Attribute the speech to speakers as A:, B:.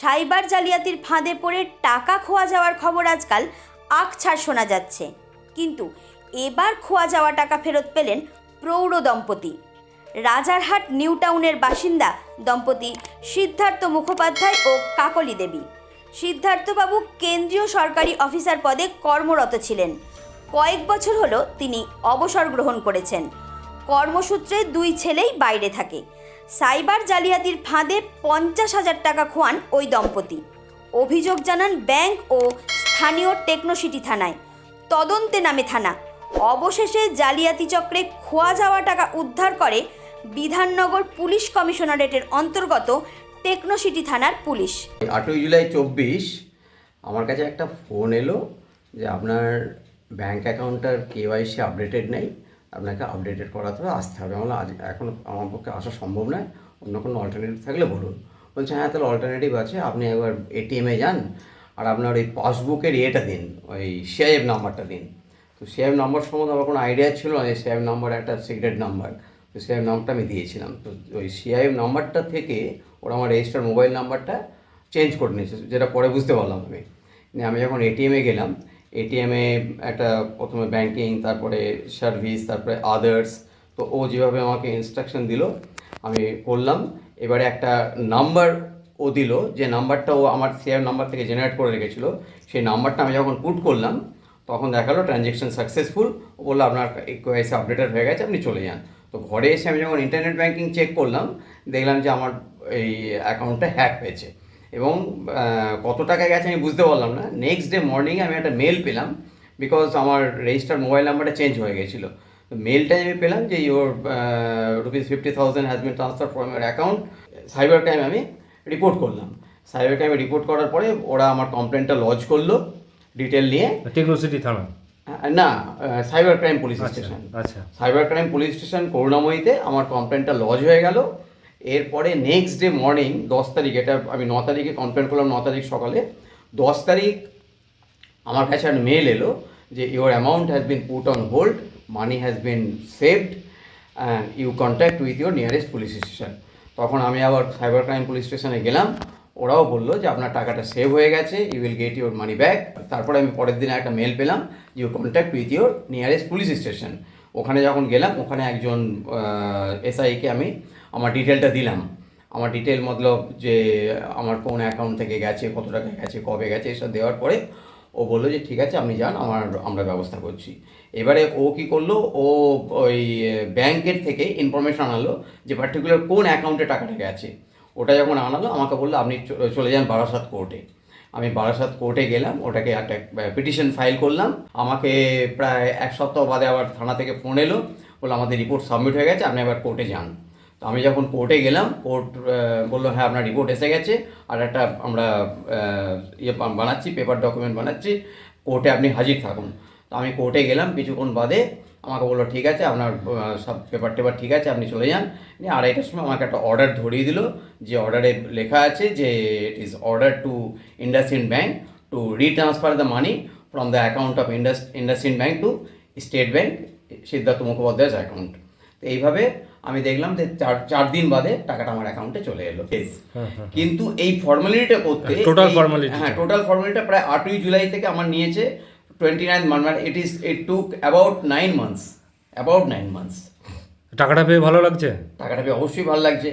A: Cyber জালিয়াতির ফাঁদে পড়ে টাকা খোয়া যাওয়ার খবর আজকাল আকছাড় শোনা যাচ্ছে। কিন্তু এবার খোয়া যাওয়া টাকা ফেরত পেলেন প্রৌঢ় দম্পতি। রাজারহাট, নিউ টাউনের বাসিন্দা দম্পতি সিদ্ধার্থ মুখোপাধ্যায় ও কাকলি দেবী। সিদ্ধার্থবাবু কেন্দ্রীয় সরকারি অফিসার পদে কর্মরত ছিলেন। কয়েক বছর হলো তিনি অবসর গ্রহণ করেছেন। কর্মসূত্রে দুই ছেলেই বাইরে থাকে। সাইবার জালিয়াতির ফাঁদে পঞ্চাশ হাজার টাকা খোয়ান ওই দম্পতি। অভিযোগ জানান ব্যাংক ও স্থানীয় টেকনোসিটি থানায়। তদন্তে নামে থানা। অবশেষে জালিয়াতি চক্রে খোয়া যাওয়া টাকা উদ্ধার করে বিধাননগর পুলিশ কমিশনারেটের অন্তর্গত টেকনোসিটি থানার পুলিশ।
B: আটই জুলাই চব্বিশ আমার কাছে একটা ফোন এলো যে আপনার ব্যাংক অ্যাকাউন্টটার কেওয়াইসি আপডেটেড নেই। আপনাকে আপডেটেড করাতে হবে, আসতে হবে। আমার আজ এখন আমার পক্ষে আসা সম্ভব নয়। অন্য কোনো অল্টারনেটিভ থাকলে বলুন। বলছে হ্যাঁ তাহলে অল্টারনেটিভ আছে। আপনি একবার এটিএমে যান আর আপনার ওই পাসবুকের ইয়েটা দিন, ওই সিআইএফ নাম্বারটা দিন। তো সিআইএফ নাম্বার সম্বন্ধে আমার কোনো আইডিয়া ছিল না সিআইএফ নাম্বার একটা সিক্রেট নাম্বার তো সিআইএফ নাম্বারটা আমি দিয়েছিলাম। তো ওই সিআইএফ নাম্বারটা থেকে ওরা আমার রেজিস্টার মোবাইল নাম্বারটা চেঞ্জ করে নিয়েছে, যেটা পরে বুঝতে পারলাম আমি। আমি যখন এটিএমে গেলাম এটিএমে একটা প্রথমে ব্যাংকিং তারপরে সার্ভিস তারপরে আদার্স তো ও যেভাবে আমাকে ইনস্ট্রাকশন দিল, আমি করলাম। এবারে একটা নাম্বার ও দিল, যে নাম্বারটা ও আমার সিআর নাম্বার থেকে জেনারেট করে রেখেছিল, সেই নাম্বারটা আমি যখন পুট করলাম, তখন দেখাল ট্রানজ্যাকশন সাকসেসফুল ও বলল, আপনার কেওয়াইসি আপডেটেড হয়ে গেছে, আপনি চলে যান। তো ঘরে এসে আমি যখন ইন্টারনেট ব্যাংকিং চেক করলাম, দেখলাম যে আমার এই অ্যাকাউন্টটা হ্যাক হয়েছে। এবং কত টাকা গেছে আমি বুঝতে পারলাম না। নেক্সট ডে মর্নিংয়ে আমি একটা মেল পেলাম বিকজ আমার রেজিস্টার মোবাইল নাম্বারটা চেঞ্জ হয়ে গেছিল। তো মেলটাই আমি পেলাম যে your rupees fifty thousand has been transfer from your account cyber crime আমি রিপোর্ট করলাম। সাইবার ক্রাইমে রিপোর্ট করার পরে ওরা আমার কমপ্লেনটা লজ করল। ডিটেল নিয়ে।
C: টেকনোসিটি থানা।
B: না সাইবার ক্রাইম পুলিশ স্টেশন
C: আচ্ছা
B: সাইবার ক্রাইম পুলিশ স্টেশন করুণাময়ীতে আমার কমপ্লেনটা লজ হয়ে গেল। এরপরে নেক্সট ডে মর্নিং দশ তারিখ, এটা আমি ন তারিখে কমপ্লেন করলাম, ন তারিখ সকালে। দশ তারিখ আমার কাছে একটা মেল এলো যে your amount has been put on hold money has been saved and you contact with your nearest police station তখন আমি আবার সাইবার ক্রাইম পুলিশ স্টেশনে গেলাম। ওরাও বলল যে, আপনার টাকাটা সেভ হয়ে গেছে you will get your money back তারপরে আমি পরের দিনে একটা মেল পেলাম you contact with your nearest police station ওখানে যখন গেলাম, ওখানে একজন এসআইকে আমি আমার ডিটেলটা দিলাম। আমার ডিটেল মতলব যে আমার কোন অ্যাকাউন্ট থেকে গেছে, কত টাকা গেছে, কবে গেছে, এসব দেওয়ার পরে ও বলল যে, ঠিক আছে, আপনি যান, আমার, আমরা ব্যবস্থা করছি। এবারে ও কি করল? ও ওই ব্যাংকের থেকে ইনফরমেশন আনালো যে পার্টিকুলার কোন অ্যাকাউন্টে টাকাটা গেছে? ওটা যখন আনালো, আমাকে বলল, আপনি চলে যান বারাসাত কোর্টে আমি বারাসাত কোর্টে গেলাম, ওটাকে একটা পিটিশন ফাইল করলাম। আমাকে প্রায় এক সপ্তাহ বাদে আবার থানা থেকে ফোন এলো, বলল, আমাদের রিপোর্ট সাবমিট হয়ে গেছে, আপনি আবার কোর্টে যান। তো আমি যখন কোর্টে গেলাম কোর্ট বলল হ্যাঁ আপনার রিপোর্ট এসে গেছে, আর একটা আমরা ইয়ে বানাচ্ছি পেপার ডকুমেন্ট বানাচ্ছি কোর্টে আপনি হাজির থাকুন। তো আমি কোর্টে গেলাম কিছুক্ষণ বাদে আমাকে বলল ঠিক আছে আপনার সব পেপার টেপার ঠিক আছে আপনি চলে যান। নিয়ে আড়াইটার সময় আমাকে একটা অর্ডার ধরিয়ে দিল যে অর্ডারে লেখা আছে যে it is order to IndusInd bank to retransfer the money from the account of Indus IndusInd bank to state bank Siddhartha মুখোপাধ্যায়ের অ্যাকাউন্ট তো এইভাবে আমি দেখলাম যে চার চার দিন বাদে টাকাটা আমার অ্যাকাউন্টে চলে এলো।
C: হ্যাঁ, হ্যাঁ।
B: কিন্তু এই ফর্মালিটিটা করতে টোটাল
C: formality
B: হ্যাঁ টোটাল ফর্মালিটিটা প্রায় আটই জুলাই থেকে আমার নিয়েছে। টোয়েন্টি নাইন মান্থ মানে it is it took about nine months about nine months
C: টাকাটা পেয়ে ভালো লাগছে?
B: টাকাটা পেয়ে অবশ্যই ভালো লাগছে।